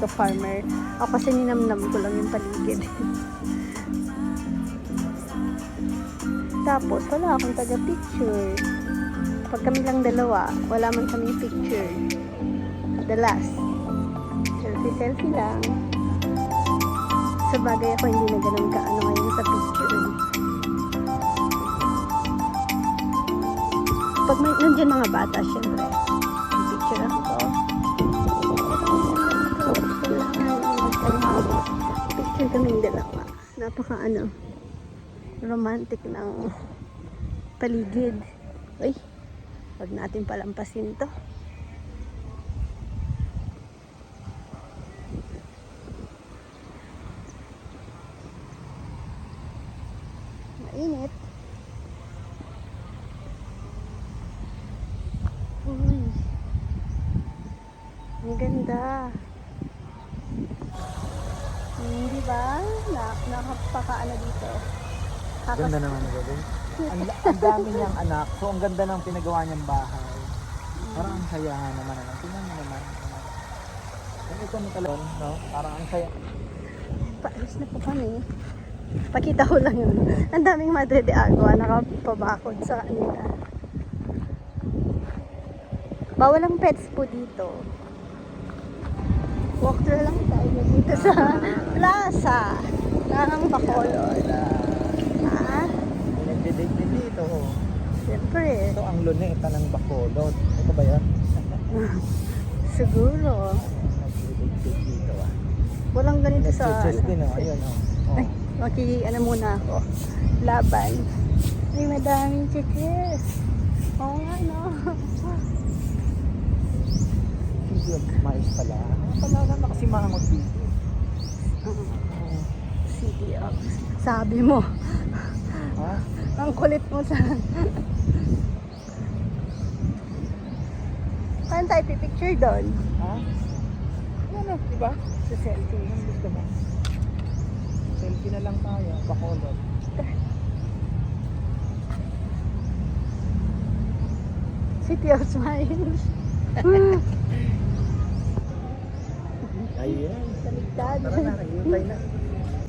dito farmer. Ako kasi ninamnam ko lang yung paligid. Tapos, wala akong taga-picture. Pag kami lang dalawa, wala man kami picture. The last. Selfie-selfie lang. Sa bagay ako, hindi na ganun kaano ngayon sa picture. Pag may, nandiyan mga bata, syempre. Kaming dalawa. Napaka ano, romantic ng paligid. Uy, wag natin palampasin to. Mainit. Uy. Ang ganda. Hmm, di ba? Na, nakapakaano dito. Kakas- Ganda naman ng gawin. Ang, ang dami niyang anak. So, ang ganda ng pinagawa niyang bahay. Parang ang saya naman. Ano. Tingnan mo naman. Ano. Ito mo talaga, no? Parang ang saya. Paalis na po kami. Pakita ko lang yun. Ang daming Madre de Agua nakapabakod sa kanila. Bawal ang pets po dito. Walk through lang tayo dito sa plaza ng Bacolod. Nagdidate din dito. oh. siyempre. Ito ang luneta ng Bacolod. Ito ba yan? Siguro. Nagdidate dito ah. Walang ganito sa... Nagchichis din oh. Ayun oh. oh. Ay, maki, ano muna ako. Laban. Ay, madaming chichis. Oo nga, no? Hindi yung mais pala. Ah, pala na nakasimangot dito. Oo. City of... Sabi mo, Ha? Ang kulit mo sa... Paano tayo pipicture doon? Ha? Ano, di ba? Sa selfie. Anong gusto mo? Selfie na lang tayo. Bacolod. City of Smiles. Ayan. Taligtad. Tara na, naghihintay na.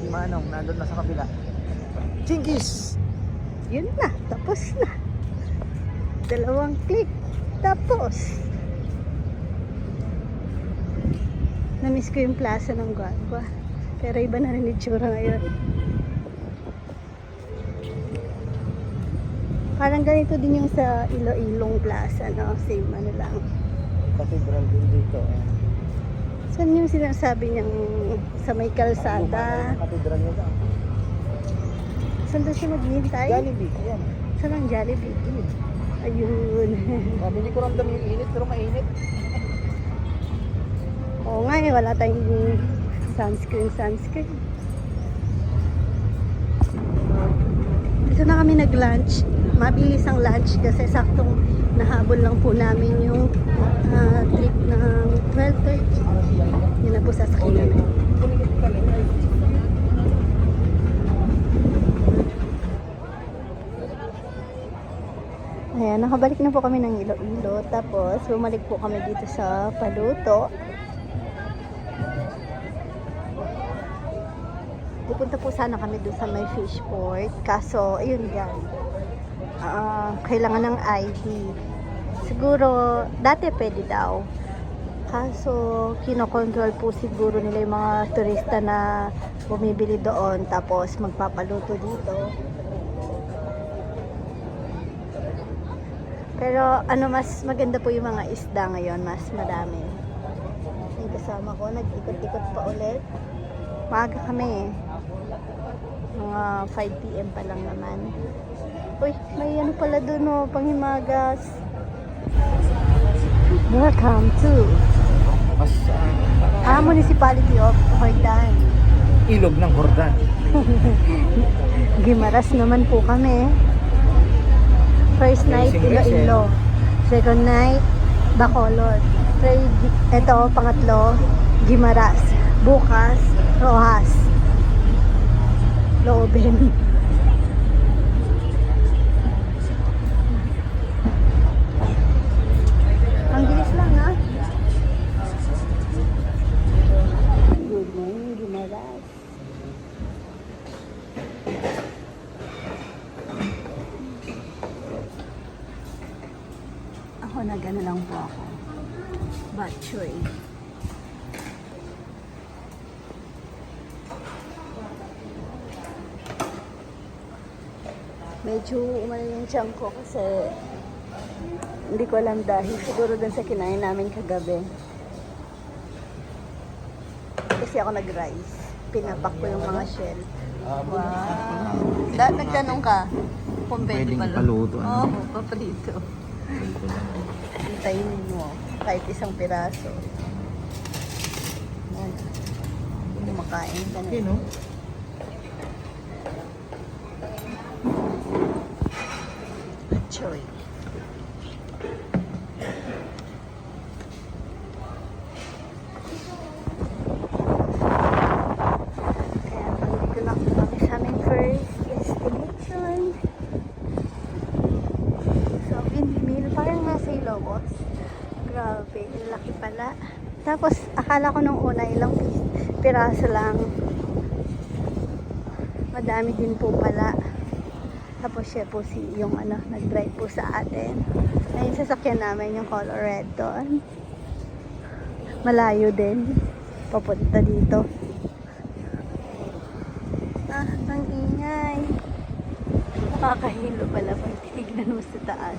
Si Manong, nandun na sa kabila. Chingis! Yun na, tapos na. Dalawang click, tapos. Namiss ko yung plaza ng Guagua. Pero iba na rin itsura ngayon. Parang ganito din yung sa Iloilong Plaza, no? Same ano lang. Cathedral din dito. eh. Saan yung sinasabi niyang sa may kalsada? nila. Saan doon siya maghihintay? Jollibee, ayan. Saan ang Jollibee? Ayun. Sabi, hindi ko ramdam yung init, pero mainit. Oo nga eh, wala tayong sunscreen, sunscreen. Dito na kami nag-lunch. Mabilis ang lunch kasi saktong nahabol lang po namin yung ah, trip ng 12.30. Yun na po sasakyan namin. Ayan, nakabalik na po kami ng Iloilo. Tapos, bumalik po kami dito sa Paluto. Pupunta po sana kami doon sa may fish port. Kaso, ayun guys. ah, kailangan ng ID. Siguro, dati pwede daw. Kaso, kinokontrol po siguro nila yung mga turista na bumibili doon. Tapos, magpapaluto dito. Pero, ano, mas maganda po yung mga isda ngayon. Mas madami. Yung kasama ko, nag-ikot-ikot pa ulit. Maaga kami eh. Mga 5 p.m. pa lang naman. Uy, may ano pala doon oh, panghimagas. Welcome to ah, Municipality of Hordan. ilog ng Hordan. Gimaras naman po kami. First night, Amazing Iloilo. Second night, Bacolod. Third, ito, pangatlo, Gimaras. Bukas, Rojas. Looben. Po ako. Bok choy. Medyo umano yung tiyan ko kasi hindi ko alam dahil siguro dun sa kinain namin kagabi. Kasi ako nag-rice. Pinapak ko yung mga shell. Wow. Da, nagtanong ka kung pwede Pwedeng pala. ipaluto, ano? Oo, oh, paprito. Hintayin mo. Kahit isang piraso. Yan. Kumakain ka na. Okay, no? Choy. Kaya nandito na kami sa aming first destination. So, windmill. Parang nasa Ilocos. Grabe, ang laki pala. Tapos, akala ko nung una ilang piraso lang. Madami din po pala. Tapos siya po si yung ano, nag-drive po sa atin. Ayun, sasakyan namin yung color red doon. Malayo din. Papunta dito. Ah, ang ingay. Nakakahilo pala pag tinignan mo sa taas.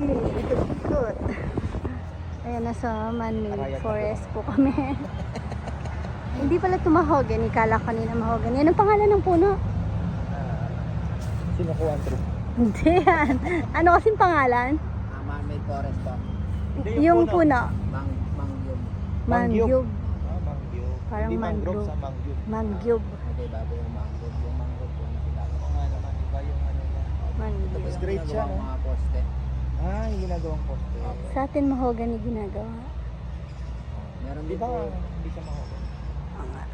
Sige, ikot-ikot. Ayan, nasa Arayat Forest po kami. Hindi pala ito mahogany. Kala kanina mahogany. Anong pangalan ng puno? Sinukuhan trip. Hindi yan. Ano kasing pangalan? Ah, man-made forest po. Hindi, Yung, yung puno. Mang, mangyum. Mangyub. Ah, mangyub. Parang Hindi mangrove sa mangyub. Mangyub. Okay, bago yung mangrove. Yung mangrove po na sila. Oo nga naman, iba yung ano. Mangyub. Tapos straight siya, mga poste. Ah, yung ginagawang poste. Sa atin mahogany ginagawa. Meron Di ba po. hindi siya mahogany? Oo nga.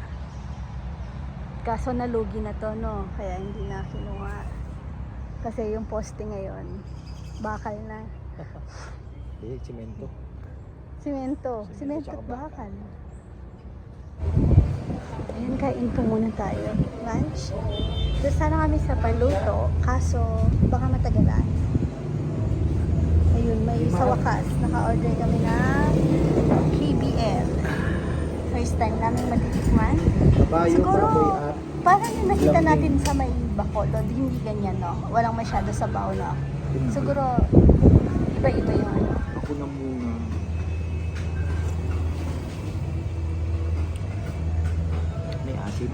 Kaso nalugi na to, no? Kaya hindi na kinuha. Kasi yung poste ngayon, bakal na. Hindi, simento. Simento. Simento Simento tsaka at bakal. Ayan, kain po muna tayo. Lunch. So, sana kami sa paluto. Kaso, baka matagalan. May sa wakas. Naka-order kami ng KBL. First time namin matitikman. Siguro, at parang yung nakita natin sa may Bacolod, hindi ganyan, no? Walang masyado sa baw, no? Siguro, iba-iba yung ano. Ako na muna. May asin.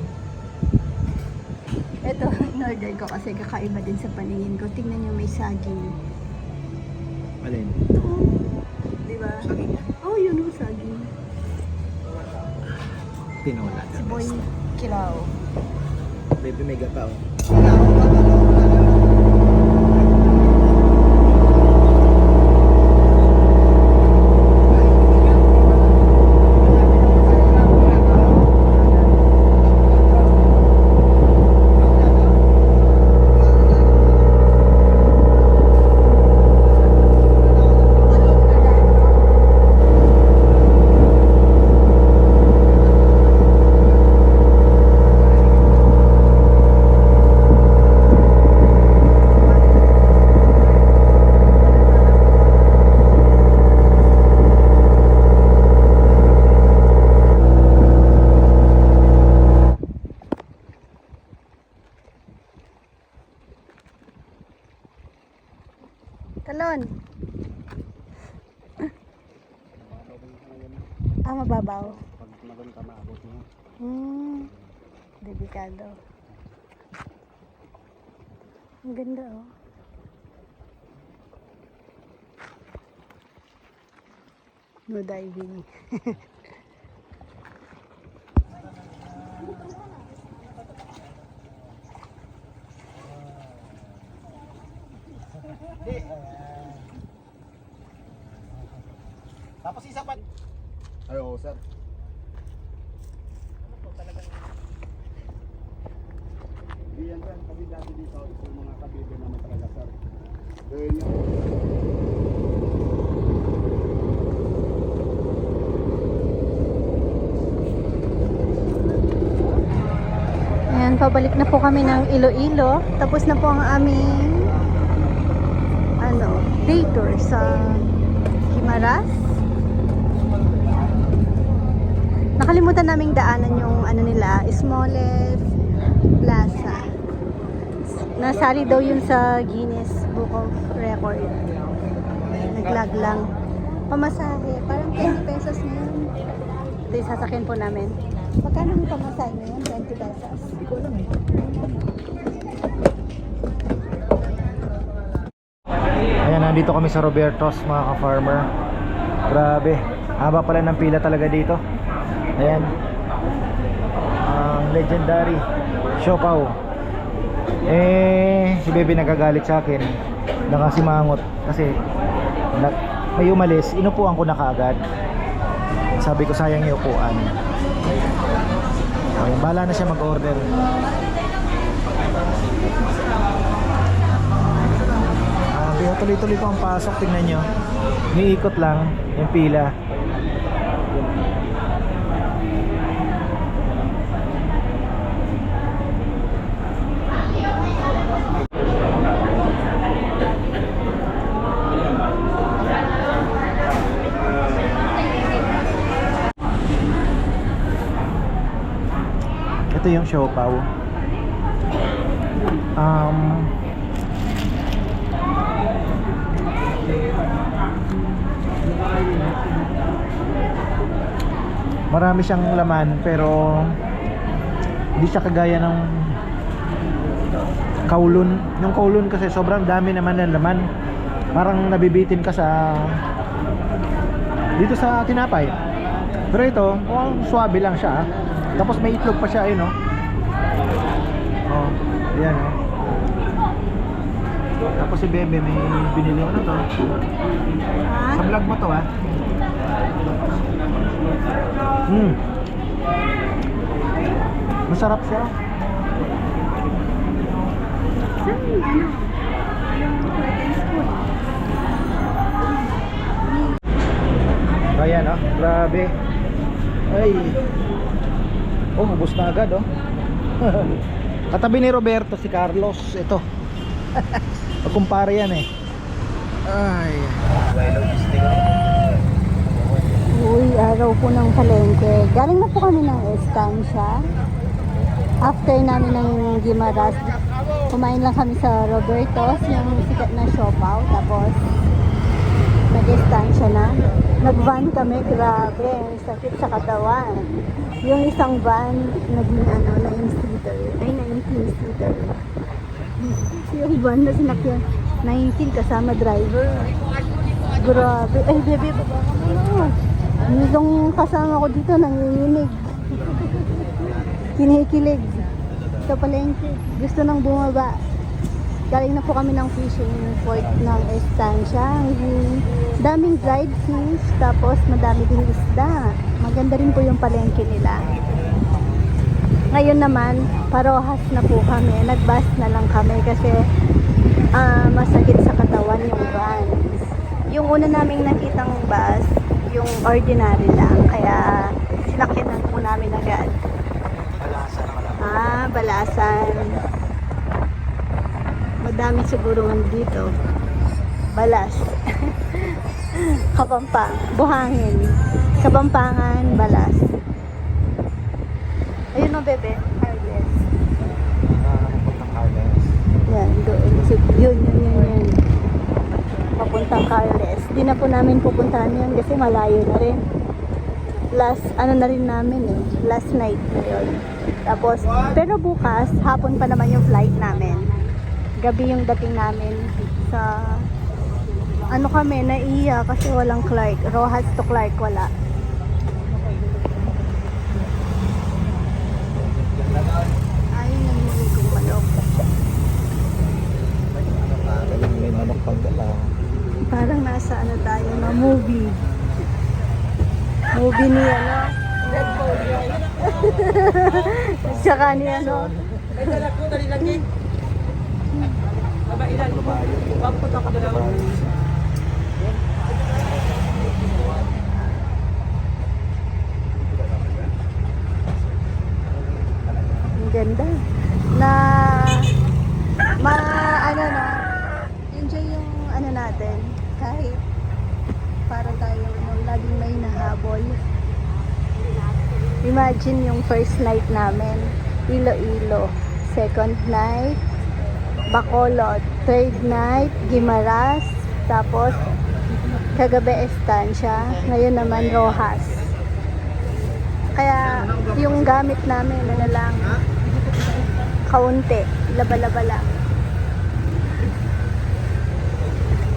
Ito, in-order ko kasi kakaiba din sa paningin ko. Tingnan nyo, may saging. Alin? Di ba? Saging yan. Oh, yun yung saging. Tinola. Si Boy Kilaw. Baby, may gata oh. Talon. Ah, mababaw. Pag magun ka, maabot mo. Hmm. Delikado. Ang ganda, oh. No diving. Tapos isa pa. Ay, oo, sir. Hindi yan. Kasi dati dito, yung mga kabibig naman talaga, sir. Ganyan yung pabalik na po kami ng Iloilo. Tapos na po ang aming ano, day tour sa Himaras. Nakalimutan naming daanan yung ano nila, Smollett Plaza. Nasali daw yun sa Guinness Book of Record. Naglag lang. Pamasahe, parang 20 pesos na yun. Ito yung sasakyan po namin. Magkano yung pamasahe ngayon? 20 pesos. Hindi ko alam eh. Ayan, nandito kami sa Roberto's mga ka-farmer. Grabe. Haba pala ng pila talaga dito. Ayan. Ang legendary Siopaw. Eh, si Bebe nagagalit sa akin. Nakasimangot. Kasi na, may umalis, inupuan ko na kaagad. Sabi ko sayang yung upuan. Okay, bahala na siya mag-order. Ah, uh, tuloy-tuloy pa ang pasok, tingnan nyo. Niikot lang yung pila. Ito yung siopaw. Um, marami siyang laman pero hindi siya kagaya ng kaulon. Yung kaulon kasi sobrang dami naman ng laman. Parang nabibitin ka sa dito sa tinapay. Pero ito, oh, swabe lang siya. Tapos may itlog pa siya, ayun oh. Oh, ayan oh. Tapos si Bebe may binili ano to. Ha? Sa vlog mo to ah. Hmm. Masarap siya. Saan yung ano? Ayan oh, grabe. Ay. Oh, ubos na agad oh. Katabi ni Roberto si Carlos, ito. Pagkumpara yan eh. Ay. Uy, araw po ng palengke. Galing na po kami ng estancia. After namin ng Gimaras, kumain lang kami sa Roberto's, yung sikat na siopaw. Tapos, nag-estancia na. Nag-van kami, grabe. Sakit sa katawan. Yung isang van, naging ano, 9-seater. Ay, 19-seater. yung van na sinakyan, 19 kasama driver. Grabe. Ay, bebe, baba ka muna. Yung kasama ko dito, nanginginig. Kinikilig. Sa palengke. Gusto nang bumaba. Galing na po kami ng fishing port ng Estancia. Daming dried fish, tapos madami din isda. Maganda rin po yung palengke nila. Ngayon naman, parohas na po kami. Nag-bus na lang kami kasi ah, masakit sa katawan yung van. Yung una naming nakitang bus, yung ordinary lang. Kaya sinakyanan po namin agad. Balasan Ah, balasan. Madami siguro dito. Balas. Kapampang. Buhangin. Kapampangan, balas. Ayun o, bebe. Harvest. Yan, doon. Sig- Yun, yun, yun, yun. Papuntang Carles. Di na po namin pupuntahan yun kasi malayo na rin. Last, ano na rin namin eh. Last night na yun. Tapos, pero bukas, hapon pa naman yung flight namin. Gabi yung dating namin sa ano kami, naiya kasi walang Clark. Rojas to Clark, wala. Yung nilili kong manok. May manok pang dala. Parang nasa ano tayo movie. Movie ni ano. Tsaka ni ano. Ang ganda. Na ma ano na enjoy yung ano natin. Kahit para tayo nang laging may nahabol. Imagine yung first night namin. Iloilo. -ilo. second night. Bacolod. Third night, Gimaras. Tapos, kagabi Estancia. Ngayon naman, Rojas. Kaya, yung gamit namin, ano lang, kaunti. Laba-laba lang.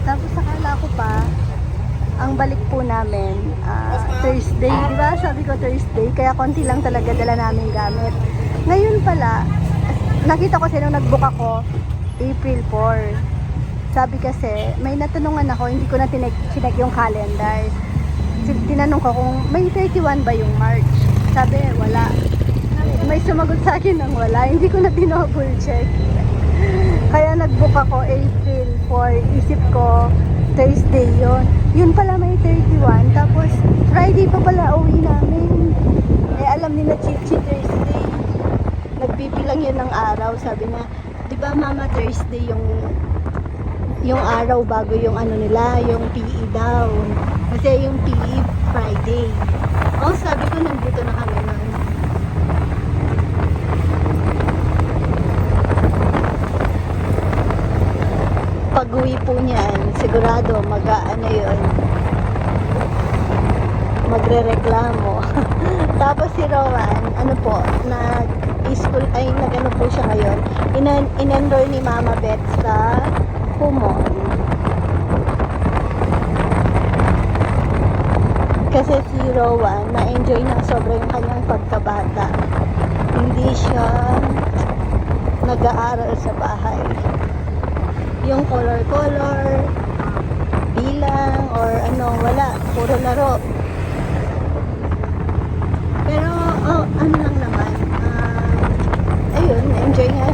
Tapos akala ko pa, ang balik po namin, ah, Thursday, di ba? Sabi ko Thursday, kaya konti lang talaga dala namin gamit. Ngayon pala, nakita ko sila nag-book ako, April 4. Sabi kasi, may natanungan ako, hindi ko na tinek, chinek yung calendar. Tinanong ko kung may 31 ba yung March. Sabi, wala. May sumagot sa akin ng wala, hindi ko na dinouble check. Kaya nag-book ako April 4. Isip ko, Thursday yon. Yun pala may 31. Tapos, Friday pa pala uwi namin. Eh, alam ni na Chichi Thursday. Nagbibilang yun ng araw. Sabi niya, di ba mama Thursday yung yung araw bago yung ano nila, yung PE daw. Kasi yung PE Friday. Oh, sabi ko, nandito na kami nun. pag uwi po niyan, sigurado mag ano yun, magre-reklamo. Tapos si Rowan, ano po, nag school ay nagano po siya ngayon. Inenroll ni Mama Beth sa Kumon. Kasi si Rowan, na-enjoy na sobra yung kanyang pagkabata. Hindi siya nag-aaral sa bahay yung color-color, bilang, or ano, wala. Puro laro. Pero, oh, ano lang enjoy nga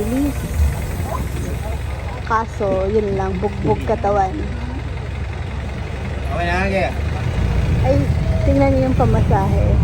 van mabilis kaso yun lang bugbog katawan Okay na. Ay, tingnan niyo yung pamasahe.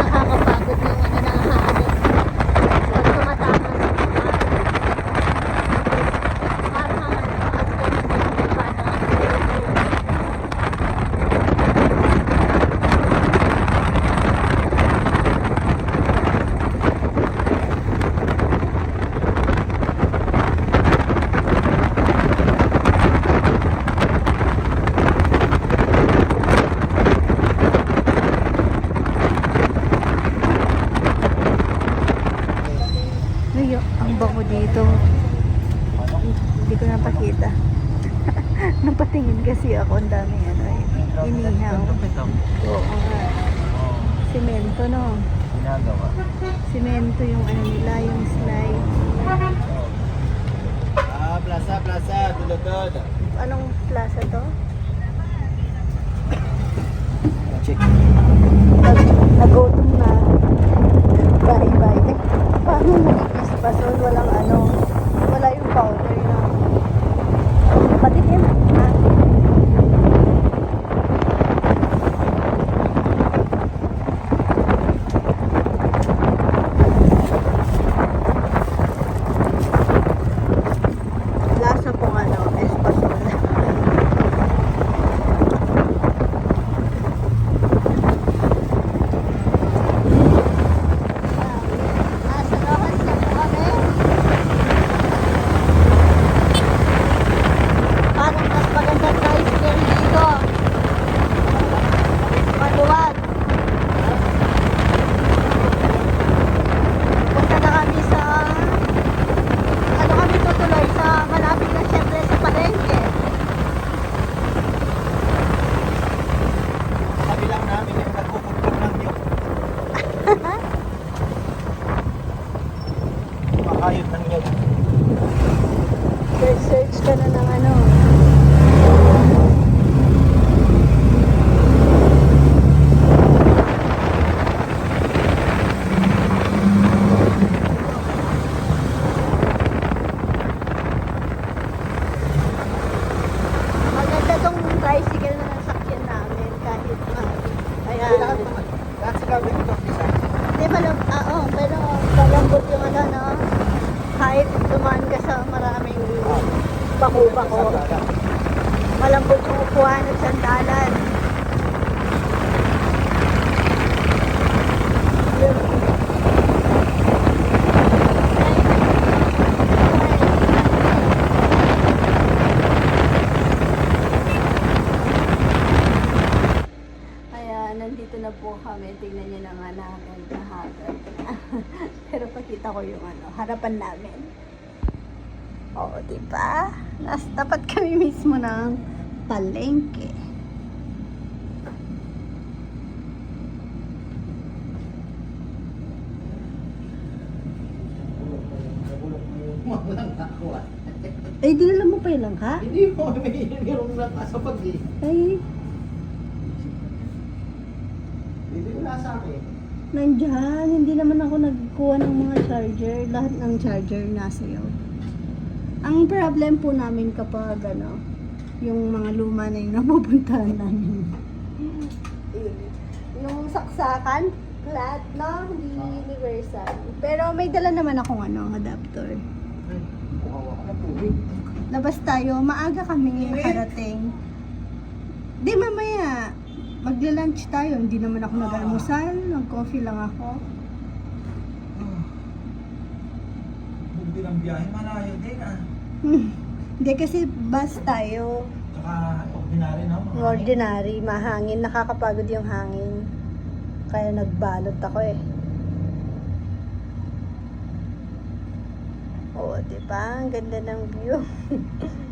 Nakakapagod yung ano na hahabol. Pag tumatama sa mga parang ang Ay, ang bango dito. Hindi ko napakita. Napatingin kasi ako. Ang dami ano eh. Inihaw. Oo nga. Semento no. Ginagawa. Semento yung ano nila, yung slide. Ah, plaza, plaza, dudod. Anong plaza to? Check. Nag- Nagutom na. Bye bye. Eh, paano nagigis pa? So, walang ano. Wala yung powder na. Pero pakita ko yung ano, harapan namin. Oo, di ba? Nas, dapat kami mismo ng palengke. Walang nakuha. Ay, dinala mo pa yung langka? Hindi mo, may mayroong lang sa pag eh. Ay, Hindi ko nasa akin. Nandyan. Hindi naman ako nagkuha ng mga charger. Lahat ng charger nasa iyo. Ang problem po namin kapag ano, yung mga luma na yung napupuntahan namin. yung saksakan, flat, no? Hindi universal. Pero may dala naman akong ano, adapter. Labas tayo, maaga kami parating. Di mamaya, magla-lunch tayo. Hindi naman ako nag-almusal, nag-coffee lang ako. Buti ng biyahe, malayo din ah. Hindi kasi bus tayo. Tsaka ordinary na. mga- Ordinary, mahangin, nakakapagod yung hangin. Kaya nagbalot ako eh. Oo, di ba? Ang ganda ng view.